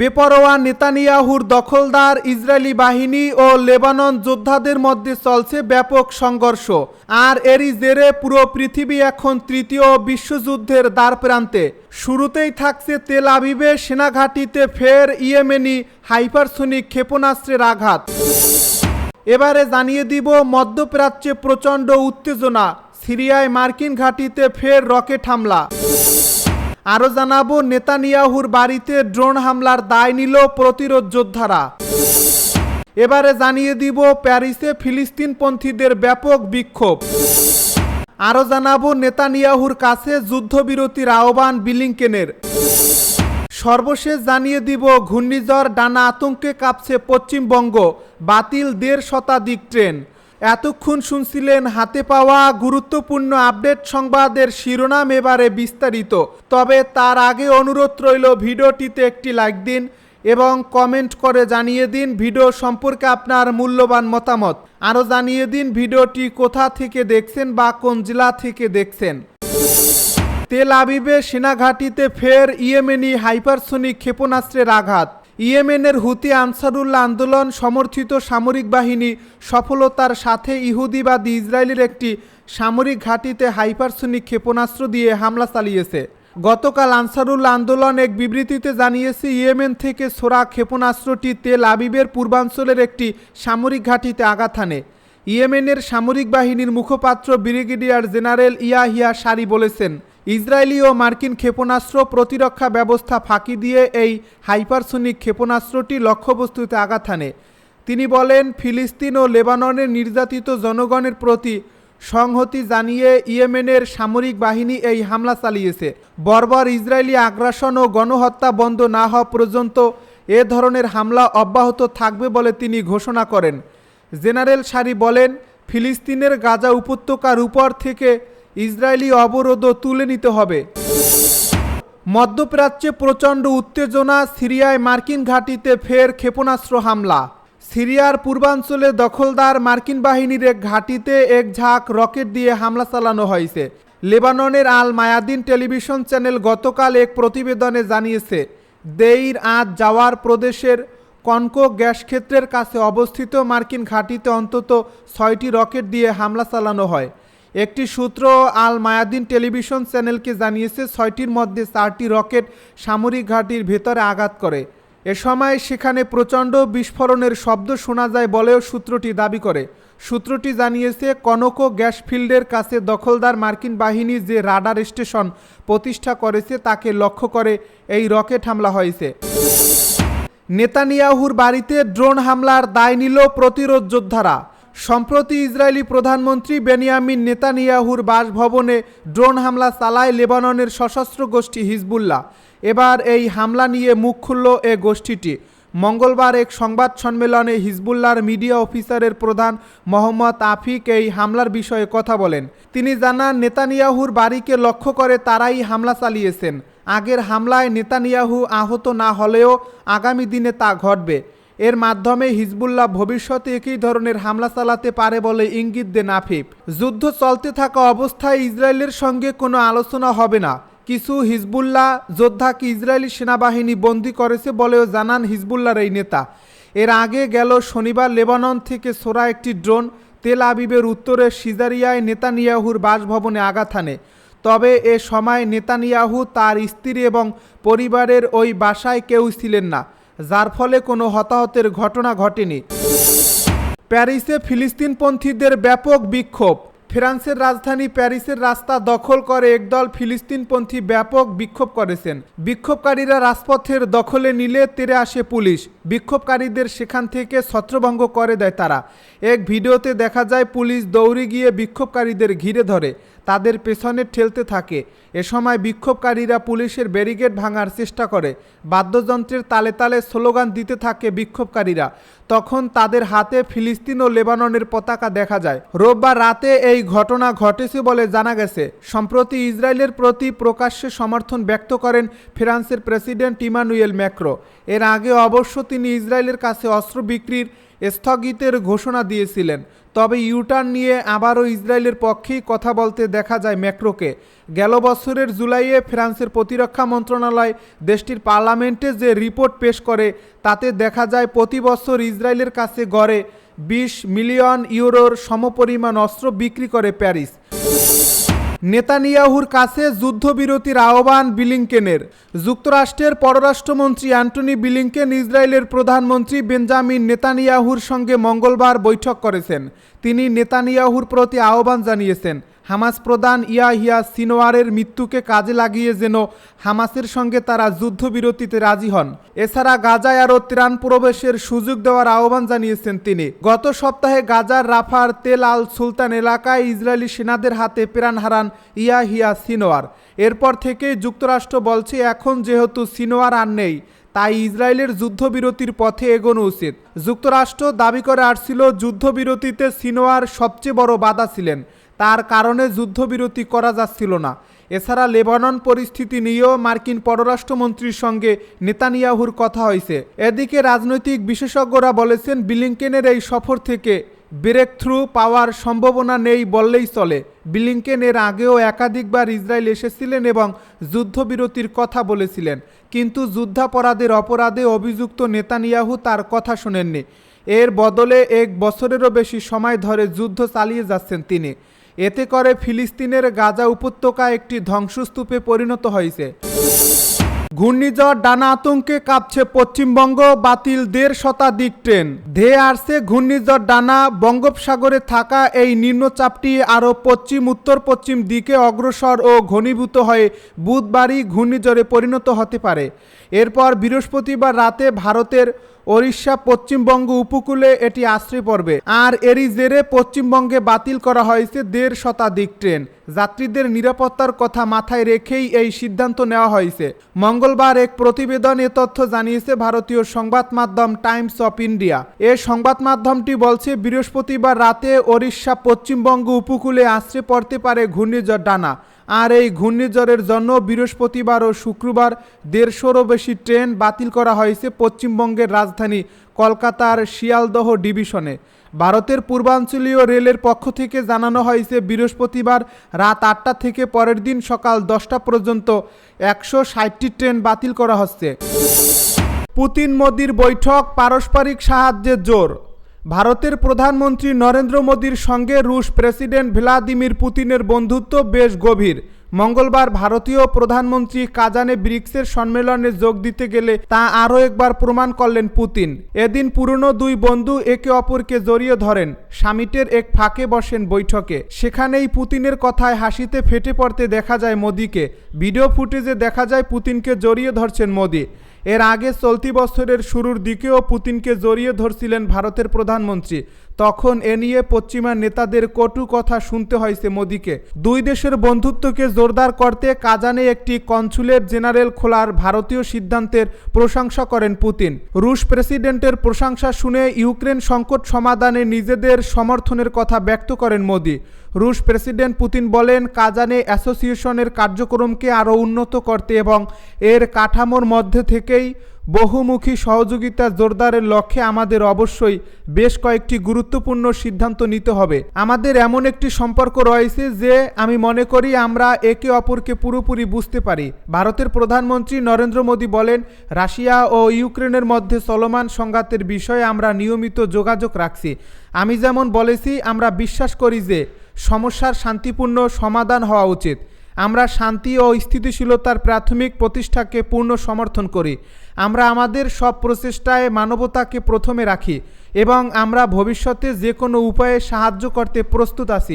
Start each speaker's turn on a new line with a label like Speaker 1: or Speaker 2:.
Speaker 1: বেপরোয়া নেতানিয়াহুর দখলদার ইসরায়েলি বাহিনী ও লেবানন যোদ্ধাদের মধ্যে চলছে ব্যাপক সংঘর্ষ আর এরই জেরে পুরো পৃথিবী এখন তৃতীয় বিশ্বযুদ্ধের দ্বার প্রান্তে শুরুতেই থাকছে তেল আবিবে সেনাঘাটিতে ফের ইয়েমেনি হাইপারসোনিক ক্ষেপণাস্ত্রের আঘাত এবারে জানিয়ে দিব মধ্যপ্রাচ্যে প্রচণ্ড উত্তেজনা সিরিয়ায় মার্কিন ঘাঁটিতে ফের রকেট হামলা আরও জানাবো নেতানিয়াহুর বাড়িতে ড্রোন হামলার দায় নিল প্রতিরোধ যোদ্ধারা এবারে জানিয়ে দিব প্যারিসে ফিলিস্তিনপন্থীদের ব্যাপক বিক্ষোভ আরও জানাবো নেতানিয়াহুর কাছে যুদ্ধবিরতির আহ্বান বিলিংকেনের সর্বশেষ জানিয়ে দিব ঘূর্ণিঝড় ডানা আতঙ্কে কাঁপছে পশ্চিমবঙ্গ বাতিল দেড় শতাধিক ট্রেন এতক্ষণ শুনছিলেন হাতে পাওয়া গুরুত্বপূর্ণ আপডেট সংবাদের শিরোনাম এবারে বিস্তারিত তবে তার আগে অনুরোধ রইল ভিডিওটিতে একটি লাইক দিন এবং কমেন্ট করে জানিয়ে দিন ভিডিও সম্পর্কে আপনার মূল্যবান মতামত আরও জানিয়ে দিন ভিডিওটি কোথা থেকে দেখছেন বা কোন জেলা থেকে দেখছেন তেল আবিবে সেনাঘাটিতে ফের ইয়েমেনি হাইপারসোনিক ক্ষেপণাস্ত্রের আঘাত ইয়েমেনের হুতি আনসারুল্লাহ আন্দোলন সমর্থিত সামরিক বাহিনী সফলতার সাথে ইহুদিবাদী ইসরায়েলের একটি সামরিক ঘাঁটিতে হাইপারসনিক ক্ষেপণাস্ত্র দিয়ে হামলা চালিয়েছে গতকাল আনসারুল্লাহ আন্দোলন এক বিবৃতিতে জানিয়েছে ইয়েমেন থেকে সোরা ক্ষেপণাস্ত্রটি তেল আবিবের পূর্বাঞ্চলের একটি সামরিক ঘাঁটিতে আঘাত হানে ইয়েমেনের সামরিক বাহিনীর মুখপাত্র ব্রিগেডিয়ার জেনারেল ইয়াহিয়া সারি বলেছেন ইসরায়েলি ও মার্কিন ক্ষেপণাস্ত্র প্রতিরক্ষা ব্যবস্থা ফাঁকি দিয়ে এই হাইপারসোনিক ক্ষেপণাস্ত্রটি লক্ষ্যবস্তুতে আঘাত হানে তিনি বলেন ফিলিস্তিন ও লেবাননের নির্যাতিত জনগণের প্রতি সংহতি জানিয়ে ইয়েমেনের সামরিক বাহিনী এই হামলা চালিয়েছে বর্বর ইসরায়েলি আগ্রাসন ও গণহত্যা বন্ধ না হওয়া পর্যন্ত এ ধরনের হামলা অব্যাহত থাকবে বলে তিনি ঘোষণা করেন জেনারেল সারি বলেন ফিলিস্তিনের গাজা উপত্যকার উপর থেকে ইসরায়েলি অবরোধও তুলে নিতে হবে মধ্যপ্রাচ্যে প্রচণ্ড উত্তেজনা সিরিয়ায় মার্কিন ঘাঁটিতে ফের ক্ষেপণাস্ত্র হামলা সিরিয়ার পূর্বাঞ্চলে দখলদার মার্কিন বাহিনীর এক ঘাঁটিতে এক ঝাঁক রকেট দিয়ে হামলা চালানো হয়েছে লেবাননের আল মায়াদিন টেলিভিশন চ্যানেল গতকাল এক প্রতিবেদনে জানিয়েছে দেইর আঁত যাওয়ার প্রদেশের কনকো গ্যাস ক্ষেত্রের কাছে অবস্থিত মার্কিন ঘাঁটিতে অন্তত ছয়টি রকেট দিয়ে হামলা চালানো হয় একটি সূত্র আল মায়াদিন টেলিভিশন চ্যানেলকে জানিয়েছে ছয়টির মধ্যে চারটি রকেট সামরিক ঘাঁটির ভেতরে আঘাত করে এ সময় সেখানে প্রচণ্ড বিস্ফোরণের শব্দ শোনা যায় বলেও সূত্রটি দাবি করে সূত্রটি জানিয়েছে কনকো গ্যাস ফিল্ডের কাছে দখলদার মার্কিন বাহিনী যে রাডার স্টেশন প্রতিষ্ঠা করেছে তাকে লক্ষ্য করে এই রকেট হামলা হয়েছে নেতানিয়াহুর বাড়িতে ড্রোন হামলার দায় নিল প্রতিরোধ যোদ্ধারা সম্প্রতি ইসরায়েলি প্রধানমন্ত্রী বেনিয়ামিন নেতানিয়াহুর বাসভবনে ড্রোন হামলা চালায় লেবাননের সশস্ত্র গোষ্ঠী হিজবুল্লাহ এবার এই হামলা নিয়ে মুখ খুলল এ গোষ্ঠীটি মঙ্গলবার এক সংবাদ সম্মেলনে হিজবুল্লাহর মিডিয়া অফিসারের প্রধান মোহাম্মদ আফিক এই হামলার বিষয়ে কথা বলেন তিনি জানান নেতানিয়াহুর বাড়িকে লক্ষ্য করে তারাই হামলা চালিয়েছেন আগের হামলায় নেতানিয়াহু আহত না হলেও আগামী দিনে তা ঘটবে এর মাধ্যমে হিজবুল্লাহ ভবিষ্যতে একই ধরনের হামলা চালাতে পারে বলে ইঙ্গিত দেন আফিফ যুদ্ধ চলতে থাকা অবস্থায় ইসরায়েলের সঙ্গে কোনো আলোচনা হবে না কিছু হিজবুল্লাহ যোদ্ধাকে ইসরায়েলি সেনাবাহিনী বন্দী করেছে বলেও জানান হিজবুল্লার এই নেতা এর আগে গেল শনিবার লেবানন থেকে সোরা একটি ড্রোন তেল আবিবের উত্তরে সিজারিয়ায় নেতানিয়াহুর বাসভবনে আঘাত আনে তবে এ সময় নেতানিয়াহু তার স্ত্রী এবং পরিবারের ওই বাসায় কেউ ছিলেন না যার ফলে কোনো হতাহতের ঘটনা ঘটেনি প্যারিসে ফিলিস্তিনপন্থীদের ব্যাপক বিক্ষোভ ফ্রান্সের রাজধানী প্যারিসের রাস্তা দখল করে একদল ফিলিস্তিনপন্থী ব্যাপক বিক্ষোভ করেছেন বিক্ষোভকারীরা রাজপথের দখলে নিলে তেরে আসে পুলিশ বিক্ষোভকারীদের সেখান থেকে ছত্রভঙ্গ করে দেয় তারা এক ভিডিওতে দেখা যায় পুলিশ দৌড়ে গিয়ে বিক্ষোভকারীদের ঘিরে ধরে তাদের পেছনে ঠেলতে থাকে এ সময় বিক্ষোভকারীরা পুলিশের ব্যারিকেড ভাঙার চেষ্টা করে বাদ্যযন্ত্রের তালে তালে স্লোগান দিতে থাকে বিক্ষোভকারীরা তখন তাদের হাতে ফিলিস্তিন ও লেবাননের পতাকা দেখা যায় রোববার রাতে এই ঘটনা ঘটেছে বলে জানা গেছে সম্প্রতি ইসরায়েলের প্রতি প্রকাশ্যে সমর্থন ব্যক্ত করেন ফ্রান্সের প্রেসিডেন্ট ইমানুয়েল ম্যাক্রো এর আগে অবশ্য তিনি ইসরায়েলের কাছে অস্ত্র বিক্রির স্থগিতের ঘোষণা দিয়েছিলেন তবে ইউটার্ন নিয়ে আবারও ইসরায়েলের পক্ষেই কথা বলতে দেখা যায় ম্যাক্রোকে গেল বছরের জুলাইয়ে ফ্রান্সের প্রতিরক্ষা মন্ত্রণালয় দেশটির পার্লামেন্টে যে রিপোর্ট পেশ করে তাতে দেখা যায় প্রতি বছর ইসরায়েলের কাছে গড়ে বিশ মিলিয়ন ইউরোর সমপরিমাণ অস্ত্র বিক্রি করে প্যারিস নেতানিয়াহুর কাছে যুদ্ধবিরতির আহ্বান বিলিংকেনের যুক্তরাষ্ট্রের পররাষ্ট্রমন্ত্রী অ্যান্টনি বিলিংকেন ইসরায়েলের প্রধানমন্ত্রী বেঞ্জামিন নেতানিয়াহুর সঙ্গে মঙ্গলবার বৈঠক করেছেন তিনি নেতানিয়াহুর প্রতি আহ্বান জানিয়েছেন হামাস প্রধান ইয়াহিয়া সিনোয়ারের মৃত্যুকে কাজে লাগিয়ে যেন হামাসের সঙ্গে তারা যুদ্ধবিরতিতে রাজি হন এছাড়া গাজায় আরও ত্রাণ প্রবেশের সুযোগ দেওয়ার আহ্বান জানিয়েছেন তিনি গত সপ্তাহে গাজার রাফার তেল আল সুলতান এলাকায় ইসরায়েলি সেনাদের হাতে প্রাণ হারান ইয়াহিয়া সিনোয়ার এরপর থেকে যুক্তরাষ্ট্র বলছে এখন যেহেতু সিনোয়ার আর নেই তাই ইসরায়েলের যুদ্ধবিরতির পথে এগোনো উচিত যুক্তরাষ্ট্র দাবি করে আসছিল যুদ্ধবিরতিতে সিনোয়ার সবচেয়ে বড় বাধা ছিলেন তার কারণে যুদ্ধবিরতি করা যাচ্ছিল না এছাড়া লেবানন পরিস্থিতি নিয়েও মার্কিন পররাষ্ট্রমন্ত্রীর সঙ্গে নেতানিয়াহুর কথা হয়েছে এদিকে রাজনৈতিক বিশেষজ্ঞরা বলেছেন বিলিংকেনের এই সফর থেকে ব্রেক থ্রু পাওয়ার সম্ভাবনা নেই বললেই চলে বিলিংকেন এর আগেও একাধিকবার ইসরায়েল এসেছিলেন এবং যুদ্ধবিরতির কথা বলেছিলেন কিন্তু যুদ্ধাপরাধের অপরাধে অভিযুক্ত নেতানিয়াহু তার কথা শোনেননি এর বদলে এক বছরেরও বেশি সময় ধরে যুদ্ধ চালিয়ে যাচ্ছেন তিনি এতে করে ফিলিস্তিনের গাজা উপত্যকা একটি ধ্বংসস্তূপে পরিণত হয়েছে ঘূর্ণিঝড় ডানা আতঙ্কে কাঁপছে পশ্চিমবঙ্গ বাতিল দেড় শতাধিক ট্রেন ধেয়ে আসছে ঘূর্ণিঝড় ডানা বঙ্গোপসাগরে থাকা এই নিম্নচাপটি আরও পশ্চিম উত্তর পশ্চিম দিকে অগ্রসর ও ঘনীভূত হয়ে বুধবারই ঘূর্ণিঝড়ে পরিণত হতে পারে এরপর বৃহস্পতিবার রাতে ভারতের ওড়িশা পশ্চিমবঙ্গ উপকূলে এটি আশ্রয় পড়বে আর এরই জেরে পশ্চিমবঙ্গে বাতিল করা হয়েছে দেড় শতাধিক ট্রেন যাত্রীদের নিরাপত্তার কথা মাথায় রেখেই এই সিদ্ধান্ত নেওয়া হয়েছে মঙ্গলবার এক প্রতিবেদন এ তথ্য জানিয়েছে ভারতীয় সংবাদ মাধ্যম টাইমস অফ ইন্ডিয়া এ সংবাদ মাধ্যমটি বলছে বৃহস্পতিবার রাতে ওড়িশা পশ্চিমবঙ্গ উপকূলে আশ্রয় পড়তে পারে ঘূর্ণিঝড় ডানা আর এই ঘূর্ণিঝড়ের জন্য বৃহস্পতিবার ও শুক্রবার দেড়শোরও বেশি ট্রেন বাতিল করা হয়েছে পশ্চিমবঙ্গের রাজধানী কলকাতার শিয়ালদহ ডিভিশনে ভারতের পূর্বাঞ্চলীয় রেলের পক্ষ থেকে জানানো হয়েছে বৃহস্পতিবার রাত আটটা থেকে পরের দিন সকাল দশটা পর্যন্ত একশো ষাটটি ট্রেন বাতিল করা হচ্ছে পুতিন মোদির বৈঠক পারস্পরিক সাহায্যের জোর ভারতের প্রধানমন্ত্রী নরেন্দ্র মোদীর সঙ্গে রুশ প্রেসিডেন্ট ভ্লাদিমির পুতিনের বন্ধুত্ব বেশ গভীর মঙ্গলবার ভারতীয় প্রধানমন্ত্রী কাজানে ব্রিক্সের সম্মেলনে যোগ দিতে গেলে তা আরও একবার প্রমাণ করলেন পুতিন এদিন পুরনো দুই বন্ধু একে অপরকে জড়িয়ে ধরেন সামিটের এক ফাঁকে বসেন বৈঠকে সেখানেই পুতিনের কথায় হাসিতে ফেটে পড়তে দেখা যায় মোদিকে ভিডিও ফুটেজে দেখা যায় পুতিনকে জড়িয়ে ধরছেন মোদি এর আগে চলতি বছরের শুরুর দিকেও পুতিনকে জড়িয়ে ধরছিলেন ভারতের প্রধানমন্ত্রী তখন এ নিয়ে পশ্চিমা নেতাদের কটু কথা শুনতে হয়েছে মোদীকে দুই দেশের বন্ধুত্বকে জোরদার করতে কাজানে একটি কনসুলেট জেনারেল খোলার ভারতীয় সিদ্ধান্তের প্রশংসা করেন পুতিন রুশ প্রেসিডেন্টের প্রশংসা শুনে ইউক্রেন সংকট সমাধানে নিজেদের সমর্থনের কথা ব্যক্ত করেন মোদি রুশ প্রেসিডেন্ট পুতিন বলেন কাজানে অ্যাসোসিয়েশনের কার্যক্রমকে আরও উন্নত করতে এবং এর কাঠামোর মধ্যে থেকেই বহুমুখী সহযোগিতা জোরদারের লক্ষ্যে আমাদের অবশ্যই বেশ কয়েকটি গুরুত্বপূর্ণ সিদ্ধান্ত নিতে হবে আমাদের এমন একটি সম্পর্ক রয়েছে যে আমি মনে করি আমরা একে অপরকে পুরোপুরি বুঝতে পারি ভারতের প্রধানমন্ত্রী নরেন্দ্র মোদী বলেন রাশিয়া ও ইউক্রেনের মধ্যে চলমান সংঘাতের বিষয়ে আমরা নিয়মিত যোগাযোগ রাখছি আমি যেমন বলেছি আমরা বিশ্বাস করি যে সমস্যার শান্তিপূর্ণ সমাধান হওয়া উচিত আমরা শান্তি ও স্থিতিশীলতার প্রাথমিক প্রতিষ্ঠাকে পূর্ণ সমর্থন করি আমরা আমাদের সব প্রচেষ্টায় মানবতাকে প্রথমে রাখি এবং আমরা ভবিষ্যতে যে কোনো উপায়ে সাহায্য করতে প্রস্তুত আছি